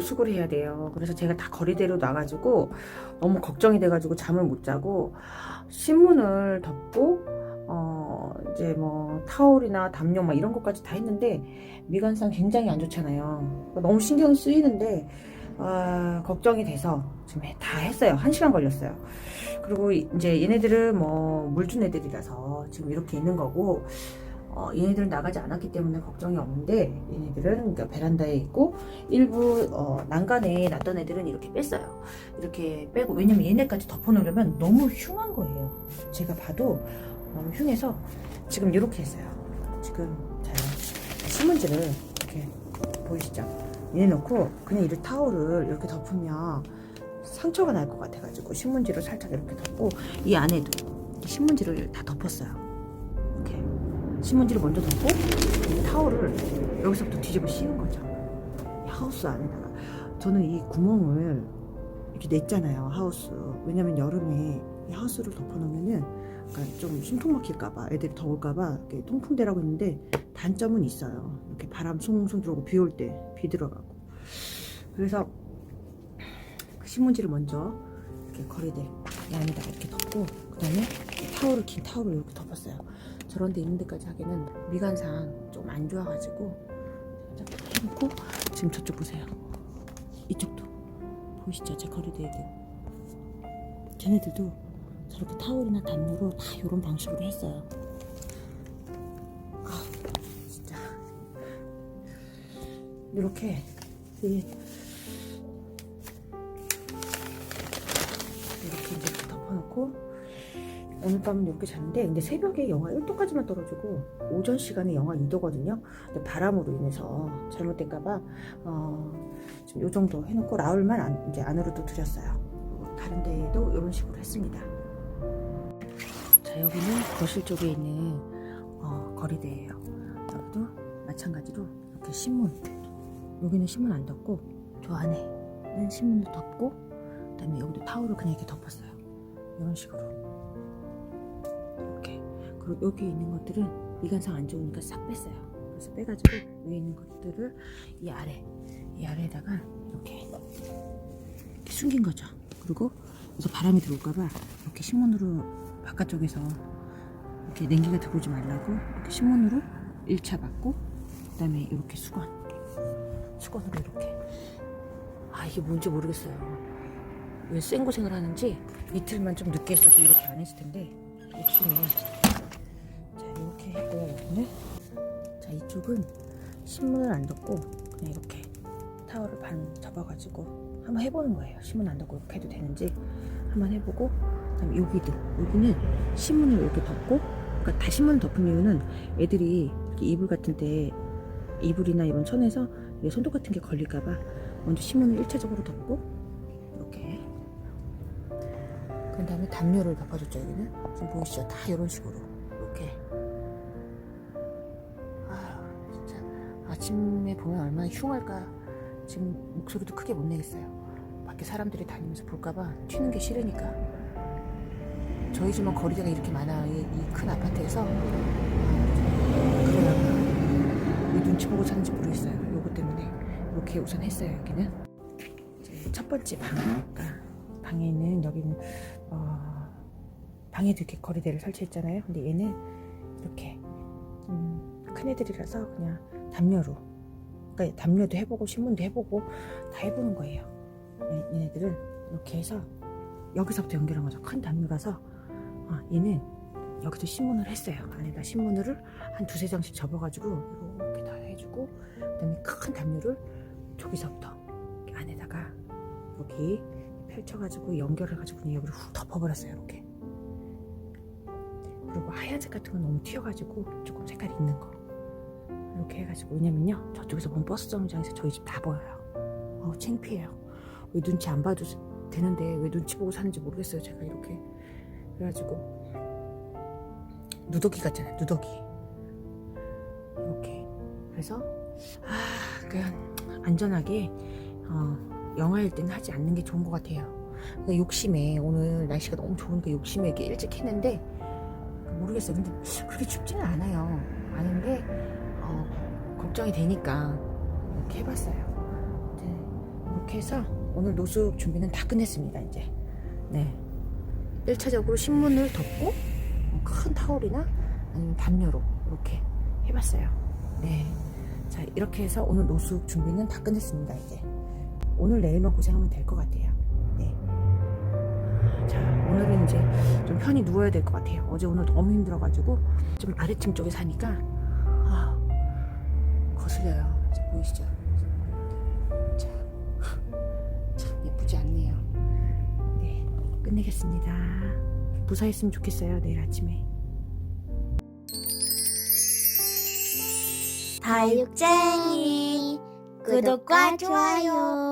작업을 해야 돼요. 그래서 제가 다 거리대로 나가지고 너무 걱정이 돼가지고 잠을 못 자고 신문을 덮고 어 이제 뭐 타올이나 담요 막 이런 것까지 다 했는데 미관상 굉장히 안 좋잖아요. 너무 신경 쓰이는데 아, 걱정이 돼서 지금 해- 다 했어요. 한 시간 걸렸어요. 그리고 이제 얘네들은 뭐 물준 애들이라서 지금 이렇게 있는 거고 어, 얘네들은 나가지 않았기 때문에 걱정이 없는데 얘네들은 그러니까 베란다에 있고 일부 어, 난간에 놨던 애들은 이렇게 뺐어요. 이렇게 빼고 왜냐면 얘네까지 덮어놓으려면 너무 흉한 거예요. 제가 봐도 너무 흉해서 지금 이렇게 했어요. 지금 자 신문지를 이렇게 보이시죠? 얘네 놓고 그냥 이 타올을 이렇게 덮으면 상처가 날 것 같아가지고 신문지를 살짝 이렇게 덮고 이 안에도 신문지를 다 덮었어요. 신문지를 먼저 덮고 이 타올을 여기서부터 뒤집어 씌운 거죠. 이 하우스 안에다가 저는 이 구멍을 이렇게 냈잖아요 하우스. 왜냐면 여름에 이 하우스를 덮어놓으면은 그러니까 좀 숨통 막힐까봐 애들이 더울까봐 통풍대라고 했는데 단점은 있어요. 이렇게 바람 숭숭 들어오고 비 올 때 비 들어가고 그래서 신문지를 먼저 이렇게 거리대 이 안에다가 이렇게 덮고 그 다음에 타올을 긴 타올을 이렇게 덮었어요. 저런 데 있는 데까지 하기에는 미관상 좀 안 좋아가지고 해놓고 지금 저쪽 보세요. 이쪽도 보이시죠? 제 거리대 들 쟤네들도 저렇게 타올이나 담요로 다 이런 방식으로 했어요. 아, 진짜 이렇게 이- 이렇게 이제 덮어놓고 오늘 밤은 이렇게 잤는데 근데 새벽에 영하 1도까지만 떨어지고 오전 시간에 영하 2도거든요. 근데 바람으로 인해서 잘못된가봐 어, 지금 요 정도 해놓고 라울만 안, 이제 안으로 또 들였어요. 다른 데에도 이런 식으로 했습니다. 자 여기는 거실 쪽에 있는 어, 거리대예요. 여기도 마찬가지로 이렇게 신문 여기는 신문 안 덮고 저 안에는 신문도 덮고 그다음에 여기도 타올을 그냥 이렇게 덮었어요. 이런 식으로 여기 있는 것들은 미관상 안 좋으니까 싹 뺐어요. 그래서 빼가지고 위에 있는 것들을 이 아래 이 아래에다가 이렇게, 이렇게 숨긴 거죠. 그리고 여기서 바람이 들어올까봐 이렇게 신문으로 바깥쪽에서 이렇게 냉기가 들어오지 말라고 이렇게 신문으로 1차 받고 그다음에 이렇게 수건 수건으로 이렇게 아 이게 뭔지 모르겠어요 왜 생고생을 하는지 이틀만 좀 늦게 했어도 이렇게 안 했을 텐데 욕심에 자 했고요 여기는 자 이쪽은 신문을 안 덮고 그냥 이렇게 타월을 반 접어가지고 한번 해보는 거예요. 신문 안 덮고 이렇게 해도 되는지 한번 해보고 그다음에 여기도 여기는 신문을 이렇게 덮고 그러니까 다 신문을 덮은 이유는 애들이 이불 같은 데 이불이나 이런 천에서 이 손톱 같은 게 걸릴까봐 먼저 신문을 1차적으로 덮고 이렇게. 그 다음에 담요를 덮어줬죠 여기는. 지금 보이시죠? 다 이런 식으로 이렇게 아침에 보면 얼마나 흉할까 지금 목소리도 크게 못 내겠어요. 밖에 사람들이 다니면서 볼까봐 튀는 게 싫으니까. 저희 집은 거리대가 이렇게 많아요. 이큰 아파트에서. 그래요 왜 눈치 보고 사는지 모르겠어요. 요거 때문에 이렇게 우선 했어요 여기는. 첫 번째 방 방에는 여기는 어, 방에도 이렇게 거리대를 설치했잖아요. 근데 얘는 이렇게 음, 큰 애들이라서 그냥 담요로. 그러니까 담요도 해보고 신문도 해보고 다 해보는 거예요. 얘- 얘네들은 이렇게 해서 여기서부터 연결한 거죠. 큰 담요라서. 어, 얘는 여기도 신문을 했어요. 안에다 신문을 한 두세 장씩 접어가지고 이렇게 다 해주고 그 다음에 큰 담요를 저기서부터 안에다가 여기 펼쳐가지고 연결해가지고 여기를 훅 덮어버렸어요 이렇게. 그리고 하얀색 같은 건 너무 튀어가지고 조금 색깔 있는 거 이렇게 해가지고. 왜냐면요 저쪽에서 본 버스 정류장에서 저희 집 다 보여요. 어우 창피해요. 왜 눈치 안 봐도 되는데 왜 눈치 보고 사는지 모르겠어요 제가 이렇게. 그래가지고 누더기 같잖아요 누더기. 이렇게. 그래서 아 그냥 안전하게 어, 영화일 때는 하지 않는 게 좋은 것 같아요. 그러니까 욕심에 오늘 날씨가 너무 좋으니까 욕심에 이렇게 일찍 했는데 모르겠어요. 근데 그렇게 춥지는 않아요. 아는데 어, 걱정이 되니까 이렇게 해봤어요. 네, 이렇게 해서 오늘 노숙 준비는 다 끝냈습니다 이제. 네. 1차적으로 신문을 덮고 어, 큰 타올이나 아니면 담요로 이렇게 해봤어요. 네 자 이렇게 해서 오늘 노숙 준비는 다 끝냈습니다 이제. 오늘 내일만 고생하면 될 것 같아요. 네. 자 오늘은 이제 좀 편히 누워야 될 것 같아요. 어제 오늘 너무 힘들어가지고 좀 아래층 쪽에 사니까 아 거슬려요. 자, 보이시죠? 자, 참. 예쁘지 않네요. 네 끝내겠습니다. 무사했으면 좋겠어요 내일 아침에. 다육쟁이 구독과 좋아요